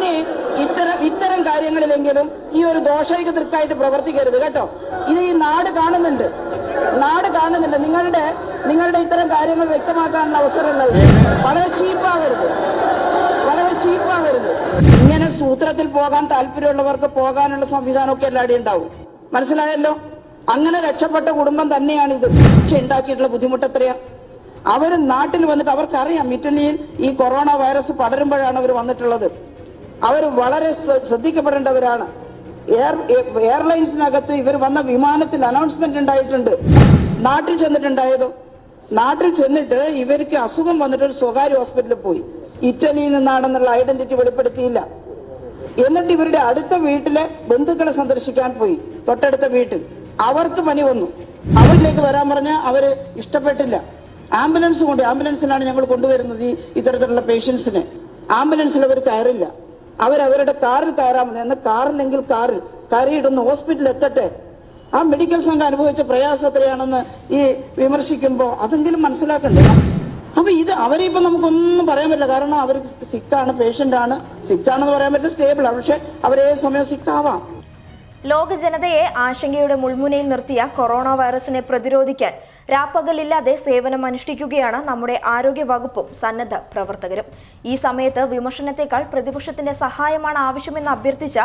ഞാൻ ഇത്തരം ഇത്തരം കാര്യങ്ങളിലെങ്കിലും ഈ ഒരു ദോഷൈക തൃക്കായിട്ട് പ്രവർത്തിക്കരുത് കേട്ടോ. ഇത് ഈ നാട് കാണുന്നുണ്ട്. നാട് കാണുന്നുണ്ട്. നിങ്ങളുടെ നിങ്ങളുടെ ഇത്തരം കാര്യങ്ങൾ വ്യക്തമാക്കാനുള്ള അവസരമല്ല. വളരെ ചീപ്പാവരുത്. വളരെ ചീപ്പാവരുത്. ഇങ്ങനെ സൂത്രത്തിൽ പോകാൻ താല്പര്യമുള്ളവർക്ക് പോകാനുള്ള സംവിധാനമൊക്കെ എല്ലാവരും ഉണ്ടാവും. മനസ്സിലായല്ലോ? അങ്ങനെ രക്ഷപ്പെട്ട കുടുംബം തന്നെയാണ് ഇത് പക്ഷെ ഉണ്ടാക്കിയിട്ടുള്ള ബുദ്ധിമുട്ട് എത്രയാ? അവർ നാട്ടിൽ വന്നിട്ട് അവർക്കറിയാം. ഇറ്റലിയിൽ ഈ കൊറോണ വൈറസ് പടരുമ്പോഴാണ് അവർ വന്നിട്ടുള്ളത്. അവർ വളരെ ശ്രദ്ധിക്കപ്പെടേണ്ടവരാണ്. എയർ എയർലൈൻസിനകത്ത് ഇവർ വന്ന വിമാനത്തിൽ അനൗൺസ്മെന്റ് ഉണ്ടായിട്ടുണ്ട്. നാട്ടിൽ ചെന്നിട്ടുണ്ടായതോ നാട്ടിൽ ചെന്നിട്ട് ഇവർക്ക് അസുഖം വന്നിട്ട് ഒരു സ്വകാര്യ ഹോസ്പിറ്റലിൽ പോയി. ഇറ്റലിയിൽ നിന്നാണെന്നുള്ള ഐഡന്റിറ്റി വെളിപ്പെടുത്തിയില്ല. എന്നിട്ട് ഇവരുടെ അടുത്ത വീട്ടിലെ ബന്ധുക്കളെ സന്ദർശിക്കാൻ പോയി. തൊട്ടടുത്ത വീട്ടിൽ. അവർക്ക് പനി വന്നു. അവരിലേക്ക് വരാൻ പറഞ്ഞ അവർ ഇഷ്ടപ്പെട്ടില്ല. ആംബുലൻസ് കൊണ്ട് ആംബുലൻസിലാണ് ഞങ്ങൾ കൊണ്ടുവരുന്നത് ഈ ഇത്തരത്തിലുള്ള പേഷ്യൻസിനെ ആംബുലൻസിൽ അവർ കയറില്ല. അവരവരുടെ കാറിൽ കയറാമെന്ന് എന്നാൽ കാറില്ലെങ്കിൽ കാറിൽ കയറിയിട്ടൊന്ന് ഹോസ്പിറ്റലിൽ എത്തട്ടെ. ആ മെഡിക്കൽ സംഘം അനുഭവിച്ച പ്രയാസം എത്രയാണെന്ന് ഈ വിമർശിക്കുമ്പോൾ അതെങ്കിലും മനസ്സിലാക്കണ്ടേ? അപ്പൊ ഇത് അവരെ ഇപ്പൊ നമുക്കൊന്നും പറയാൻ പറ്റില്ല. കാരണം അവർ സിക്കാണ് പേഷ്യന്റ് ആണ്. സിക്കാണെന്ന് പറയാൻ പറ്റില്ല സ്റ്റേബിൾ ആണ്. പക്ഷെ അവരേ സമയം സിക്കാവാം ലോക ജനതയെ ആശങ്കയുടെ മുൾമുനയിൽ നിർത്തിയ കൊറോണ വൈറസിനെ പ്രതിരോധിക്കാൻ രാപ്പകലില്ലാതെ സേവനം അനുഷ്ഠിക്കുകയാണ് നമ്മുടെ ആരോഗ്യ വകുപ്പും സന്നദ്ധ പ്രവർത്തകരും. ഈ സമയത്ത് വിമർശനത്തെക്കാൾ പ്രതിപക്ഷത്തിന്റെ സഹായമാണ് ആവശ്യമെന്ന് അഭ്യർത്ഥിച്ച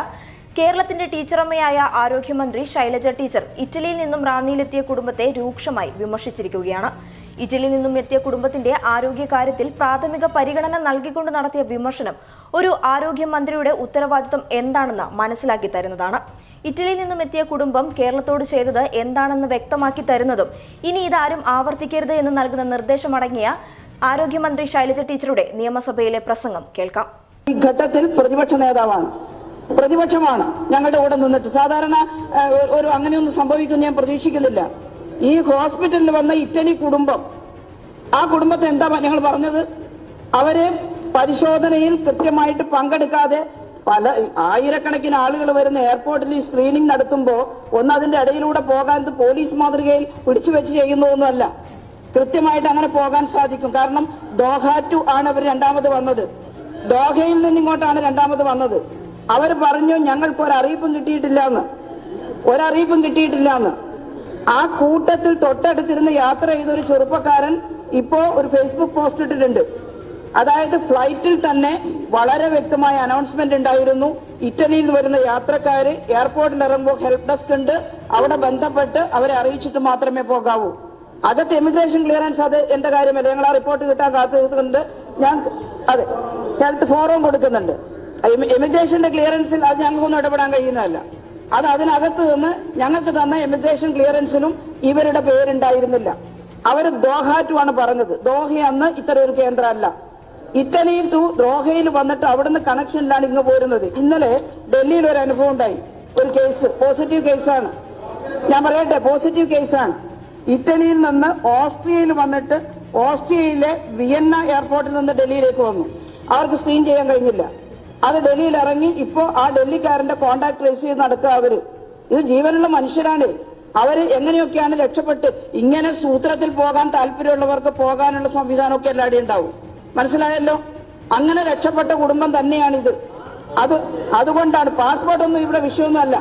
കേരളത്തിന്റെ ടീച്ചറമ്മയായ ആരോഗ്യമന്ത്രി ശൈലജ ടീച്ചർ ഇറ്റലിയിൽ നിന്നും റാന്നിയിലെത്തിയ കുടുംബത്തെ രൂക്ഷമായി വിമർശിച്ചിരിക്കുകയാണ്. ഇറ്റലിയിൽ നിന്നും എത്തിയ കുടുംബത്തിന്റെ ആരോഗ്യകാര്യത്തിൽ പ്രാഥമിക പരിഗണന നൽകിക്കൊണ്ട് നടത്തിയ വിമർശനം ഒരു ആരോഗ്യമന്ത്രിയുടെ ഉത്തരവാദിത്വം എന്താണെന്ന് മനസ്സിലാക്കി തരുന്നതാണ്. ഇറ്റലിയിൽ നിന്നും എത്തിയ കുടുംബം കേരളത്തോട് ചെയ്തത് എന്താണെന്ന് വ്യക്തമാക്കി തരുന്നതും ഇനി ഇതാരും ആവർത്തിക്കരുത് എന്ന് നൽകുന്ന നിർദ്ദേശമടങ്ങിയ ആരോഗ്യമന്ത്രി ശൈലജ ടീച്ചറുടെ നിയമസഭയിലെ പ്രസംഗം കേൾക്കാം. ഈ ഘട്ടത്തിൽ പ്രതിപക്ഷ നേതാവാണ്. പ്രതിപക്ഷമാണ് ഞങ്ങളുടെ കൂടെ നിന്നിട്ട്. സാധാരണ ഒരു- അങ്ങനെയൊന്നും സംഭവിക്കുമെന്ന് ഞാൻ പ്രതീക്ഷിക്കുന്നില്ല. ഈ ഹോസ്പിറ്റലിൽ വന്ന ഇറ്റലി കുടുംബം ആ കുടുംബത്തെ എന്താ ഞങ്ങൾ പറഞ്ഞത്? അവരെ പരിശോധനയിൽ കൃത്യമായിട്ട് പങ്കെടുക്കാതെ പല ആയിരക്കണക്കിന് ആളുകൾ വരുന്ന എയർപോർട്ടിൽ ഈ സ്ക്രീനിങ് നടത്തുമ്പോൾ ഒന്ന് അതിന്റെ ഇടയിലൂടെ പോകാൻ പോലീസ് മാതൃകയിൽ പിടിച്ചു വെച്ച് ചെയ്യുന്നതൊന്നുമല്ല കൃത്യമായിട്ട് അങ്ങനെ പോകാൻ സാധിക്കും. കാരണം ദോഹ ടു ആണ് അവർ രണ്ടാമത് വന്നത്. ദോഹയിൽ നിന്ന് ഇങ്ങോട്ടാണ് രണ്ടാമത് വന്നത്. അവർ പറഞ്ഞു ഞങ്ങൾക്ക് ഒരു അറിയിപ്പും കിട്ടിയിട്ടില്ല എന്ന് ഒരറിയിപ്പും കിട്ടിയിട്ടില്ല എന്ന് ആ കൂട്ടത്തിൽ തൊട്ടടുത്തിരുന്ന് യാത്ര ചെയ്ത ഒരു ചെറുപ്പക്കാരൻ ഇപ്പോ ഒരു ഫേസ്ബുക്ക് പോസ്റ്റ് ഇട്ടിട്ടുണ്ട്. അതായത് ഫ്ലൈറ്റിൽ തന്നെ വളരെ വ്യക്തമായ അനൗൺസ്മെന്റ് ഉണ്ടായിരുന്നു. ഇറ്റലിയിൽ വരുന്ന യാത്രക്കാര് എയർപോർട്ടിൽ ഇറങ്ങുമ്പോൾ ഹെൽപ്പ് ഡെസ്ക് ഉണ്ട്. അവിടെ ബന്ധപ്പെട്ട് അവരെ അറിയിച്ചിട്ട് മാത്രമേ പോകാവൂ. അകത്ത് എമിഗ്രേഷൻ ക്ലിയറൻസ് അത് എന്റെ കാര്യമല്ല. ഞങ്ങൾ ആ റിപ്പോർട്ട് കിട്ടാൻ കാത്തുകൊണ്ട് ഞാൻ അതെ ഹെൽത്ത് ഫോറം കൊടുക്കുന്നുണ്ട്. എമിഗ്രേഷന്റെ ക്ലിയറൻസിൽ അത് ഞങ്ങൾക്കൊന്നും ഇടപെടാൻ കഴിയുന്നതല്ല. അത് അതിനകത്ത് നിന്ന് ഞങ്ങൾക്ക് തന്ന ഇമിഗ്രേഷൻ ക്ലിയറൻസിലും ഇവരുടെ പേരുണ്ടായിരുന്നില്ല. അവർ ദോഹ ടു ആണ് പറഞ്ഞത്. ദോഹ അന്ന് ഇത്തരം ഒരു കേന്ദ്രമല്ല. ഇറ്റലിയിൽ ടു ദോഹയിൽ വന്നിട്ട് അവിടുന്ന് കണക്ഷനിലാണ് ഇങ്ങ് പോരുന്നത്. ഇന്നലെ ഡൽഹിയിൽ ഒരു അനുഭവം ഉണ്ടായി. ഒരു കേസ് പോസിറ്റീവ് കേസാണ് ഞാൻ പറയട്ടെ പോസിറ്റീവ് കേസാണ് ഇറ്റലിയിൽ നിന്ന് ഓസ്ട്രിയയിൽ വന്നിട്ട് ഓസ്ട്രിയയിലെ വിയന്ന എയർപോർട്ടിൽ നിന്ന് ഡൽഹിയിലേക്ക് വന്നു. അവർക്ക് സ്ക്രീൻ ചെയ്യാൻ കഴിഞ്ഞില്ല. അത് ഡൽഹിയിൽ ഇറങ്ങി ഇപ്പോ ആ ഡൽഹിക്കാരന്റെ കോണ്ടാക്ട് ട്രേസ് ചെയ്ത് നടക്കുക അവർ. ഇത് ജീവനുള്ള മനുഷ്യരാണ്. അവർ എങ്ങനെയൊക്കെയാണ് രക്ഷപ്പെട്ട് ഇങ്ങനെ സൂത്രത്തിൽ പോകാൻ താല്പര്യമുള്ളവർക്ക് പോകാനുള്ള സംവിധാനമൊക്കെ എല്ലാവരും ഉണ്ടാവും. മനസ്സിലായല്ലോ? അങ്ങനെ രക്ഷപ്പെട്ട കുടുംബം തന്നെയാണിത്. അത് അതുകൊണ്ടാണ് പാസ്പോർട്ട് ഒന്നും ഇവിടെ വിഷയമൊന്നുമല്ല.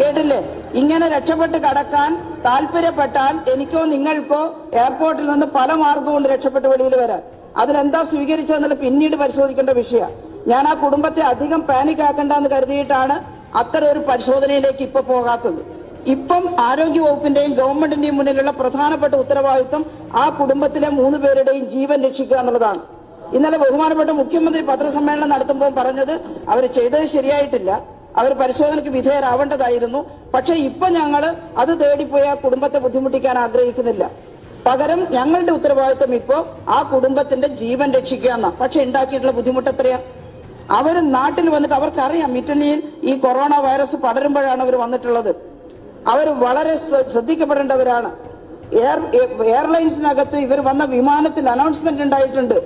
കേട്ടില്ലേ? ഇങ്ങനെ രക്ഷപ്പെട്ട് കടക്കാൻ താല്പര്യപ്പെട്ടാൽ എനിക്കോ നിങ്ങൾക്കോ എയർപോർട്ടിൽ നിന്ന് പല മാർഗമുണ്ട് രക്ഷപ്പെട്ട് വെളിയിൽ വരാം അതിലെന്താ സ്വീകരിച്ചതെന്നുള്ള പിന്നീട് പരിശോധിക്കേണ്ട വിഷയമാണ്. ഞാൻ ആ കുടുംബത്തെ അധികം പാനിക് ആക്കണ്ടെന്ന് കരുതിയിട്ടാണ് അത്തരം ഒരു പരിശോധനയിലേക്ക് ഇപ്പൊ പോകാത്തത്. ഇപ്പം ആരോഗ്യ വകുപ്പിന്റെയും ഗവൺമെന്റിന്റെയും മുന്നിലുള്ള പ്രധാനപ്പെട്ട ഉത്തരവാദിത്വം ആ കുടുംബത്തിലെ മൂന്ന് പേരുടെയും ജീവൻ രക്ഷിക്കുക എന്നുള്ളതാണ്. ഇന്നലെ ബഹുമാനപ്പെട്ട മുഖ്യമന്ത്രി പത്രസമ്മേളനം നടത്തുമ്പോൾ പറഞ്ഞത് അവർ ചെയ്തത് ശരിയായിട്ടില്ല. അവർ പരിശോധനയ്ക്ക് വിധേയരാവേണ്ടതായിരുന്നു. പക്ഷെ ഇപ്പൊ ഞങ്ങൾ അത് തേടിപ്പോയി ആ കുടുംബത്തെ ബുദ്ധിമുട്ടിക്കാൻ ആഗ്രഹിക്കുന്നില്ല. പകരം ഞങ്ങളുടെ ഉത്തരവാദിത്വം ഇപ്പോ ആ കുടുംബത്തിന്റെ ജീവൻ രക്ഷിക്കുക എന്നാ. പക്ഷെ ഉണ്ടാക്കിയിട്ടുള്ള ബുദ്ധിമുട്ട് എത്രയാ? അവർ നാട്ടിൽ വന്നിട്ട് അവർക്കറിയാം ഇറ്റലിയിൽ ഈ കൊറോണ വൈറസ് പടരുമ്പോഴാണ് അവർ വന്നിട്ടുള്ളത്. അവർ വളരെ ശ്രദ്ധിക്കപ്പെടേണ്ടവരാണ്. എയർ എയർലൈൻസിനകത്ത് ഇവർ വന്ന വിമാനത്തിൽ അനൗൺസ്മെന്റ് ഉണ്ടായിട്ടുണ്ട്.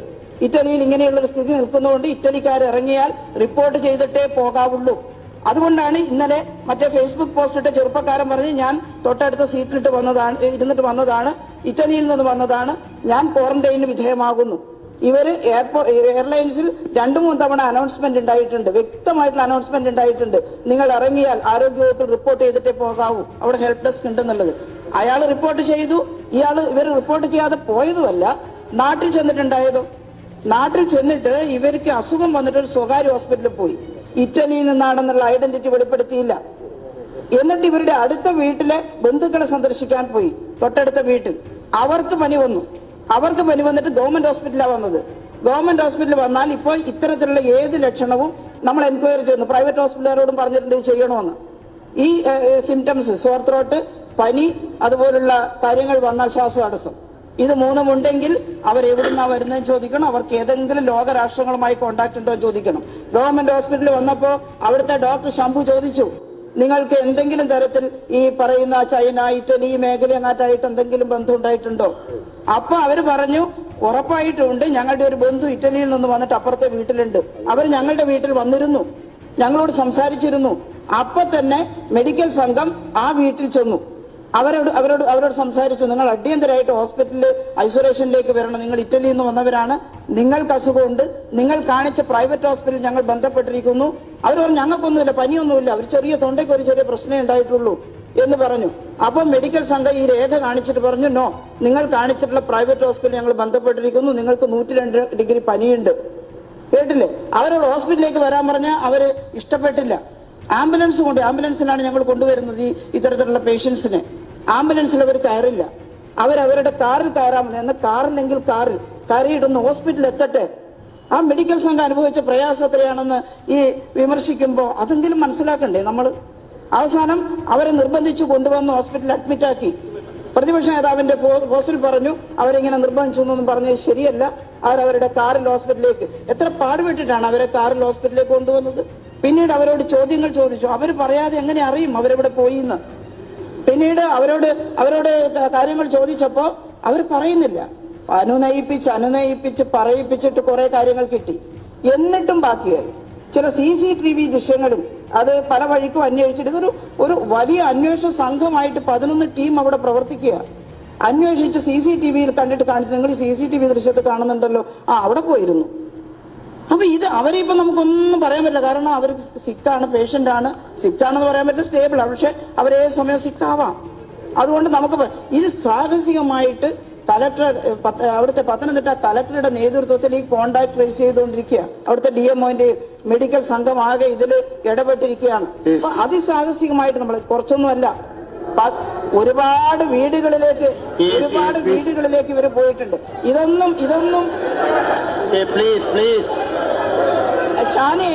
ഇറ്റലിയിൽ ഇങ്ങനെയുള്ളൊരു സ്ഥിതി നിൽക്കുന്നതുകൊണ്ട് ഇറ്റലിക്കാർ ഇറങ്ങിയാൽ റിപ്പോർട്ട് ചെയ്തിട്ടേ പോകാവുള്ളൂ. അതുകൊണ്ടാണ് ഇന്നലെ മറ്റേ ഫേസ്ബുക്ക് പോസ്റ്റ് ഇട്ട ചെറുപ്പക്കാരൻ പറഞ്ഞ് ഞാൻ തൊട്ടടുത്ത സീറ്റിലിട്ട് വന്നതാണ് ഇരുന്നിട്ട് വന്നതാണ് ഇറ്റലിയിൽ നിന്ന് വന്നതാണ് ഞാൻ ക്വാറന്റൈനിന് വിധേയമാകുന്നു. ഇവർ എയർപോർട്ട് എയർലൈൻസിൽ രണ്ടു മൂന്ന് തവണ അനൗൺസ്മെന്റ് ഉണ്ടായിട്ടുണ്ട്. വ്യക്തമായിട്ടുള്ള അനൗൺസ്മെന്റ് ഉണ്ടായിട്ടുണ്ട്. നിങ്ങൾ ഇറങ്ങിയാൽ ആരോഗ്യവകുപ്പിൽ റിപ്പോർട്ട് ചെയ്തിട്ടേ പോകാവൂ. അവിടെ ഹെൽപ്പ് ഡെസ്ക് ഉണ്ടെന്നുള്ളത്. അയാൾ റിപ്പോർട്ട് ചെയ്തു. ഇയാൾ ഇവർ റിപ്പോർട്ട് ചെയ്യാതെ പോയതുമല്ല. നാട്ടിൽ ചെന്നിട്ടുണ്ടായതോ? നാട്ടിൽ ചെന്നിട്ട് ഇവർക്ക് അസുഖം വന്നിട്ട് ഒരു സ്വകാര്യ ഹോസ്പിറ്റലിൽ പോയി. ഇറ്റലിയിൽ നിന്നാണെന്നുള്ള ഐഡന്റിറ്റി വെളിപ്പെടുത്തിയില്ല. എന്നിട്ട് ഇവരുടെ അടുത്ത വീട്ടിലെ ബന്ധുക്കളെ സന്ദർശിക്കാൻ പോയി. തൊട്ടടുത്ത വീട്ടിൽ. അവർക്ക് പനി വന്നു. അവർക്ക് പനി വന്നിട്ട് ഗവൺമെന്റ് ഹോസ്പിറ്റലാണ് വന്നത്. ഗവൺമെന്റ് ഹോസ്പിറ്റലിൽ വന്നാൽ ഇപ്പോൾ ഇത്തരത്തിലുള്ള ഏത് ലക്ഷണവും നമ്മൾ എൻക്വയറി ചെയ്യുന്നു. പ്രൈവറ്റ് ഹോസ്പിറ്റലുകാരോടും പറഞ്ഞിട്ടുണ്ട് ചെയ്യണമെന്ന്. ഈ സിംറ്റംസ് സോർ ത്രോട്ട് പനി അതുപോലുള്ള കാര്യങ്ങൾ വന്നാൽ ശ്വാസതടസ്സം. ഇത് മൂന്നും ഉണ്ടെങ്കിൽ അവർ എവിടുന്നാ വരുന്നതെന്ന് ചോദിക്കണം. അവർക്ക് ഏതെങ്കിലും ലോകരാഷ്ട്രങ്ങളുമായി കോണ്ടാക്ട് ഉണ്ടോ ചോദിക്കണം. ഗവൺമെന്റ് ഹോസ്പിറ്റലിൽ വന്നപ്പോൾ അവിടുത്തെ ഡോക്ടർ ശംഭു ചോദിച്ചു. നിങ്ങൾക്ക് എന്തെങ്കിലും തരത്തിൽ ഈ പറയുന്ന ചൈന ഇറ്റലി ഈ മേഖലയങ്ങാട്ടായിട്ട് എന്തെങ്കിലും ബന്ധം ഉണ്ടായിട്ടുണ്ടോ അപ്പൊ അവർ പറഞ്ഞു ഉറപ്പായിട്ടുണ്ട് ഞങ്ങളുടെ ഒരു ബന്ധു ഇറ്റലിയിൽ നിന്ന് വന്നിട്ട് അപ്പുറത്തെ വീട്ടിലുണ്ട്. അവർ ഞങ്ങളുടെ വീട്ടിൽ വന്നിരുന്നു ഞങ്ങളോട് സംസാരിച്ചിരുന്നു. അപ്പൊ തന്നെ മെഡിക്കൽ സംഘം ആ വീട്ടിൽ ചെന്നു. അവരോട് അവരോട് അവരോട് സംസാരിച്ചു. നിങ്ങൾ അടിയന്തരമായിട്ട് ഹോസ്പിറ്റലിൽ ഐസൊലേഷനിലേക്ക് വരണം. നിങ്ങൾ ഇറ്റലിയിൽ നിന്ന് വന്നവരാണ്. നിങ്ങൾക്ക് അസുഖമുണ്ട്. നിങ്ങൾ കാണിച്ച പ്രൈവറ്റ് ഹോസ്പിറ്റൽ ഞങ്ങൾ ബന്ധപ്പെട്ടിരിക്കുന്നു. അവർ പറഞ്ഞു ഞങ്ങൾക്കൊന്നുമില്ല പനിയൊന്നുമില്ല. അവർ ചെറിയ തൊണ്ടയ്ക്ക് ഒരു ചെറിയ പ്രശ്നമേ ഉണ്ടായിട്ടുള്ളൂ എന്ന് പറഞ്ഞു. അപ്പോൾ മെഡിക്കൽ സംഘം ഈ രേഖ കാണിച്ചിട്ട് പറഞ്ഞു നോ നിങ്ങൾ കാണിച്ചിട്ടുള്ള പ്രൈവറ്റ് ഹോസ്പിറ്റൽ ഞങ്ങൾ ബന്ധപ്പെട്ടിരിക്കുന്നു. നിങ്ങൾക്ക് നൂറ്റി രണ്ട് ഡിഗ്രി പനിയുണ്ട്. കേട്ടില്ലേ? അവരോട് ഹോസ്പിറ്റലിലേക്ക് വരാൻ പറഞ്ഞാൽ അവർ ഇഷ്ടപ്പെട്ടില്ല. ആംബുലൻസ് കൊണ്ട് ആംബുലൻസിലാണ് ഞങ്ങൾ കൊണ്ടുവരുന്നത് ഈ ഇത്തരത്തിലുള്ള പേഷ്യൻസിനെ. ആംബുലൻസിൽ അവർ കയറില്ല. അവരവരുടെ കാറിൽ കയറാൻ മതി എന്നാൽ കാറില്ലെങ്കിൽ കാറിൽ. കയറിയിട്ടൊന്ന് ഹോസ്പിറ്റലിൽ എത്തട്ടെ. ആ മെഡിക്കൽ സംഘം അനുഭവിച്ച പ്രയാസം എത്രയാണെന്ന് ഈ വിമർശിക്കുമ്പോൾ അതെങ്കിലും മനസ്സിലാക്കണ്ടേ നമ്മൾ അവസാനം അവരെ നിർബന്ധിച്ചു കൊണ്ടുവന്ന് ഹോസ്പിറ്റലിൽ അഡ്മിറ്റ് ആക്കി. പ്രതിപക്ഷ നേതാവിന്റെ പോസ്റ്റിൽ പറഞ്ഞു അവരിങ്ങനെ നിർബന്ധിച്ചു എന്നൊന്നും പറഞ്ഞത് ശരിയല്ല. അവരവരുടെ കാറിൽ ഹോസ്പിറ്റലിലേക്ക്. എത്ര പാടുപെട്ടിട്ടാണ് അവരെ കാറിൽ ഹോസ്പിറ്റലിലേക്ക് കൊണ്ടുവന്നത്? പിന്നീട് അവരോട് ചോദ്യങ്ങൾ ചോദിച്ചു. അവർ പറയാതെ എങ്ങനെ അറിയും അവരെവിടെ പോയി എന്ന് പിന്നീട് അവരോട് അവരോട് കാര്യങ്ങൾ ചോദിച്ചപ്പോ അവർ പറയുന്നില്ല. അനുനയിപ്പിച്ച് അനുനയിപ്പിച്ച് പറയിപ്പിച്ചിട്ട് കുറെ കാര്യങ്ങൾ കിട്ടി. എന്നിട്ടും ബാക്കിയായി. ചില സി സി ടി വി ദൃശ്യങ്ങളും അത് പല വഴിക്കും അന്വേഷിച്ചിട്ട് ഇതൊരു ഒരു വലിയ അന്വേഷണ സംഘമായിട്ട് പതിനൊന്ന് ടീം അവിടെ പ്രവർത്തിക്കുക. അന്വേഷിച്ച് സി സി ടി വിയിൽ കണ്ടിട്ട് കാണിച്ചു നിങ്ങൾ സി സി ടി വി ദൃശ്യത്തിൽ കാണുന്നുണ്ടല്ലോ. ആ അവിടെ പോയിരുന്നു. അപ്പൊ ഇത് അവരെ ഇപ്പൊ നമുക്കൊന്നും പറയാൻ പറ്റില്ല. കാരണം അവർ സിക്കാണ് പേഷ്യന്റ് ആണ്. സിക്കാണെന്ന് പറയാൻ പറ്റില്ല സ്റ്റേബിൾ ആണ്. പക്ഷെ അവരേ സമയം സിക്കാവാം അതുകൊണ്ട് നമുക്ക് ഇത് സാഹസികമായിട്ട് കലക്ടർ അവിടുത്തെ പത്തനംതിട്ട കലക്ടറുടെ നേതൃത്വത്തിൽ ഈ കോണ്ടാക്ട് ട്രേസ് ചെയ്തുകൊണ്ടിരിക്കുക. അവിടുത്തെ ഡി എംഒന്റെ മെഡിക്കൽ സംഘം ആകെ ഇതിൽ ഇടപെട്ടിരിക്കുകയാണ്. അപ്പൊ അതിസാഹസികമായിട്ട് നമ്മൾ കുറച്ചൊന്നുമല്ല. ഒരുപാട് വീടുകളിലേക്ക് ഒരുപാട് വീടുകളിലേക്ക് ഇവർ പോയിട്ടുണ്ട്. ഇതൊന്നും ഇതൊന്നും പ്ലീസ് please. ഷാനി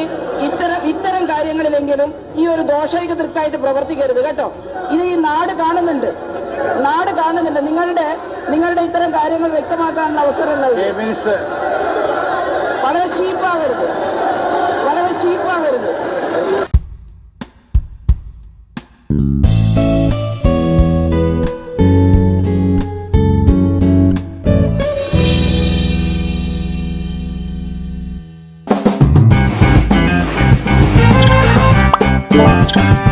ഇത്തരം ഇത്തരം കാര്യങ്ങളിലെങ്കിലും ഈ ഒരു ദോഷൈക തൃക്കായിട്ട് പ്രവർത്തിക്കരുത് കേട്ടോ. ഇത് ഈ നാട് കാണുന്നുണ്ട്. നാട് കാണുന്നുണ്ട്. നിങ്ങളുടെ നിങ്ങളുടെ ഇത്തരം കാര്യങ്ങൾ വ്യക്തമാക്കാനുള്ള അവസരമല്ല വളരെ ചീപ്പാകരുത്. വളരെ ചീപ്പാവരുത്. വളരെ ചീപ്പാവരുത് Monster.